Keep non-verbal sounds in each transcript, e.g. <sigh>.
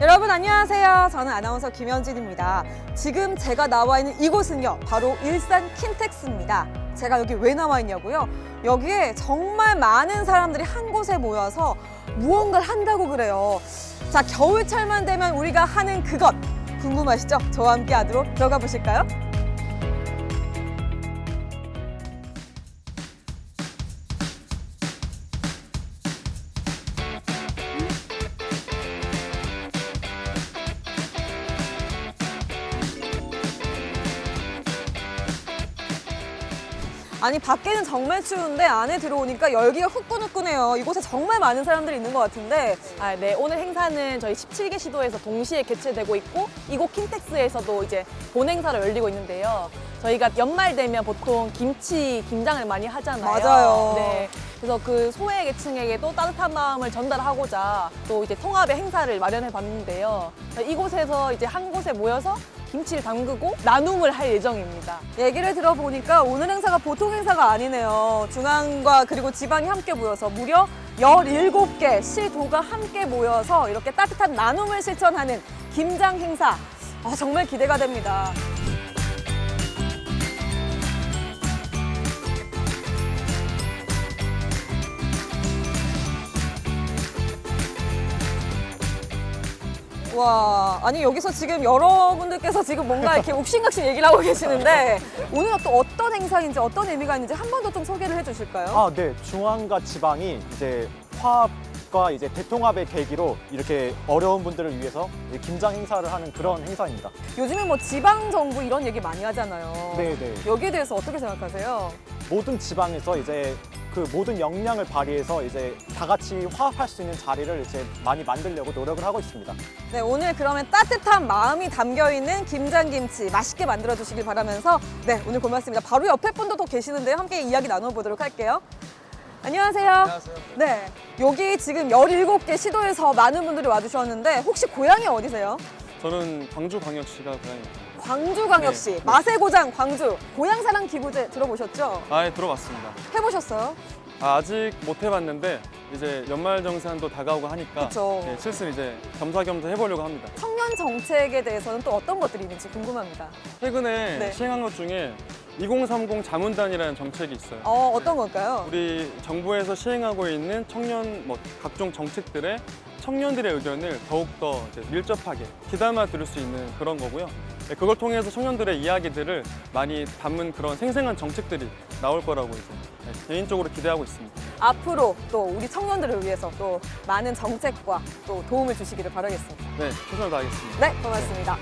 여러분 안녕하세요. 저는 아나운서 김현진입니다. 지금 제가 나와 있는 이곳은요, 바로 일산 킨텍스입니다. 제가 여기 왜 나와 있냐고요? 여기에 정말 많은 사람들이 한 곳에 모여서 무언가를 한다고 그래요. 자, 겨울철만 되면 우리가 하는 그것 궁금하시죠? 저와 함께 안으로 들어가 보실까요? 아니 밖에는 정말 추운데 안에 들어오니까 열기가 후끈후끈해요. 이곳에 정말 많은 사람들이 있는 것 같은데 아, 네. 오늘 행사는 저희 17개 시도에서 동시에 개최되고 있고 이곳 킨텍스에서도 이제 본 행사를 열리고 있는데요. 저희가 연말 되면 보통 김치 김장을 많이 하잖아요. 맞아요. 네. 그래서 그 소외 계층에게도 따뜻한 마음을 전달하고자 또 이제 통합의 행사를 마련해 봤는데요. 이곳에서 이제 한 곳에 모여서 김치를 담그고 나눔을 할 예정입니다. 얘기를 들어보니까 오늘 행사가 보통 행사가 아니네요. 중앙과 그리고 지방이 함께 모여서 무려 17개 시도가 함께 모여서 이렇게 따뜻한 나눔을 실천하는 김장 행사. 아, 정말 기대가 됩니다. 와, 아니 여기서 지금 여러분들께서 지금 뭔가 이렇게 옥신각신 얘기를 하고 계시는데 오늘은 또 어떤 행사인지 어떤 의미가 있는지 한 번 더 좀 소개를 해주실까요? 아, 네. 중앙과 지방이 이제 화합과 이제 대통합의 계기로 이렇게 어려운 분들을 위해서 이 김장 행사를 하는 그런 행사입니다. 요즘에 뭐 지방 정부 이런 얘기 많이 하잖아요. 네, 네. 여기에 대해서 어떻게 생각하세요? 모든 지방에서 이제 그 모든 역량을 발휘해서 이제 다 같이 화합할 수 있는 자리를 이제 많이 만들려고 노력을 하고 있습니다. 네, 오늘 그러면 따뜻한 마음이 담겨 있는 김장김치 맛있게 만들어 주시길 바라면서 네, 오늘 고맙습니다. 바로 옆에 분도 또 계시는데요. 함께 이야기 나눠 보도록 할게요. 안녕하세요. 안녕하세요. 네, 여기 지금 17개 시도에서 많은 분들이 와 주셨는데 혹시 고향이 어디세요? 저는 광주광역시가 고향입니다. 광주광역시 네. 맛의 고장 광주 고향사랑 기부제 들어보셨죠? 아예 들어봤습니다. 해보셨어요? 아, 아직 못 해봤는데 이제 연말 정산도 다가오고 하니까 그쵸. 네, 슬슬 이제 겸사겸사 해보려고 합니다. 청년 정책에 대해서는 또 어떤 것들이 있는지 궁금합니다. 최근에 네. 시행한 것 중에 2030 자문단이라는 정책이 있어요. 어, 어떤 걸까요? 우리 정부에서 시행하고 있는 청년 뭐 각종 정책들의 청년들의 의견을 더욱더 이제 밀접하게 귀담아 들을 수 있는 그런 거고요. 네, 그걸 통해서 청년들의 이야기들을 많이 담은 그런 생생한 정책들이 나올 거라고 이제 네, 개인적으로 기대하고 있습니다. 앞으로 또 우리 청년들을 위해서 또 많은 정책과 또 도움을 주시기를 바라겠습니다. 네, 최선을 다하겠습니다. 네, 고맙습니다.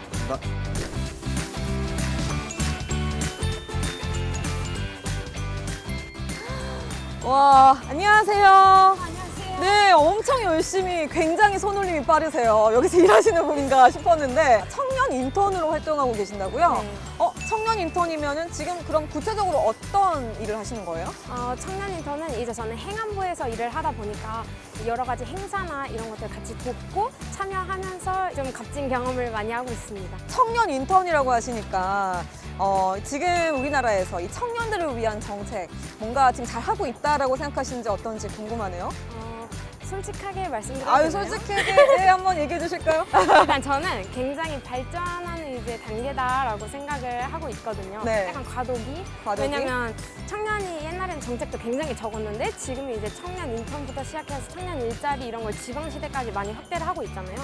와, 안녕하세요. 안녕하세요. 네, 엄청 열심히 굉장히 손놀림이 빠르세요. 여기서 <laughs> 일하시는 분인가 싶었는데 청년 인턴으로 활동하고 계신다고요? 네. 어, 청년 인턴이면은 지금 그럼 구체적으로 어떤 일을 하시는 거예요? 어, 청년 인턴은 이제 저는 행안부에서 일을 하다 보니까 여러 가지 행사나 이런 것들 같이 돕고 참여하면서 좀 값진 경험을 많이 하고 있습니다. 청년 인턴이라고 하시니까 어, 지금 우리나라에서 이 청년들을 위한 정책 뭔가 지금 잘 하고 있다라고 생각하시는지 어떤지 궁금하네요. 어, 솔직하게 말씀드리면 아유 솔직하게 네, 한번 얘기해 주실까요? <laughs> 일단 저는 굉장히 발전하는 이제 단계다라고 생각을 하고 있거든요. 네. 약간 과도기. 과도기? 왜냐면 청년이 옛날엔 정책도 굉장히 적었는데 지금은 이제 청년 인턴부터 시작해서 청년 일자리 이런 걸 지방시대까지 많이 확대를 하고 있잖아요.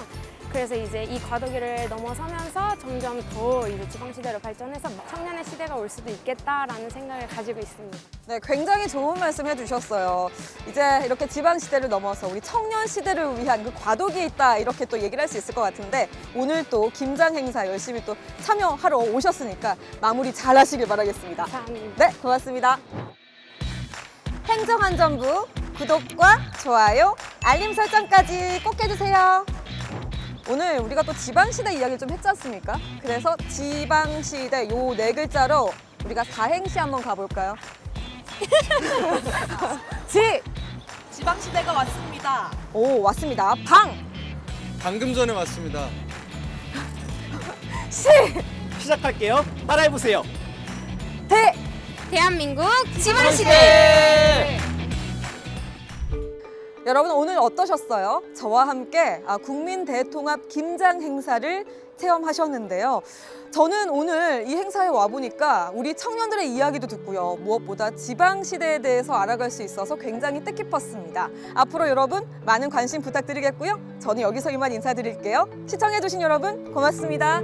그래서 이제 이 과도기를 넘어서면서 점점 더 이제 지방시대로 발전해서 청년의 시대가 올 수도 있겠다라는 생각을 가지고 있습니다. 네, 굉장히 좋은 말씀 해주셨어요. 이제 이렇게 지방 시대를 넘어서 우리 청년 시대를 위한 그 과도기 있다 이렇게 또 얘기를 할 수 있을 것 같은데 오늘 또 김장 행사 열심히 또 참여하러 오셨으니까 마무리 잘 하시길 바라겠습니다. 감사합니다. 네, 고맙습니다. 행정안전부 구독과 좋아요, 알림 설정까지 꼭 해주세요. 오늘 우리가 또 지방시대 이야기를 좀 했지 않습니까? 그래서 지방시대 요 네 글자로 우리가 사행시 한번 가볼까요? <laughs> 지! 지방시대가 왔습니다. 오, 왔습니다. 방! 방금 전에 왔습니다. 시! 시작할게요. 따라해보세요. 대! 대한민국 지방시대! 여러분 오늘 어떠셨어요? 저와 함께 아, 국민 대통합 김장 행사를 체험하셨는데요. 저는 오늘 이 행사에 와 보니까 우리 청년들의 이야기도 듣고요. 무엇보다 지방 시대에 대해서 알아갈 수 있어서 굉장히 뜻깊었습니다. 앞으로 여러분 많은 관심 부탁드리겠고요. 저는 여기서 이만 인사드릴게요. 시청해주신 여러분 고맙습니다.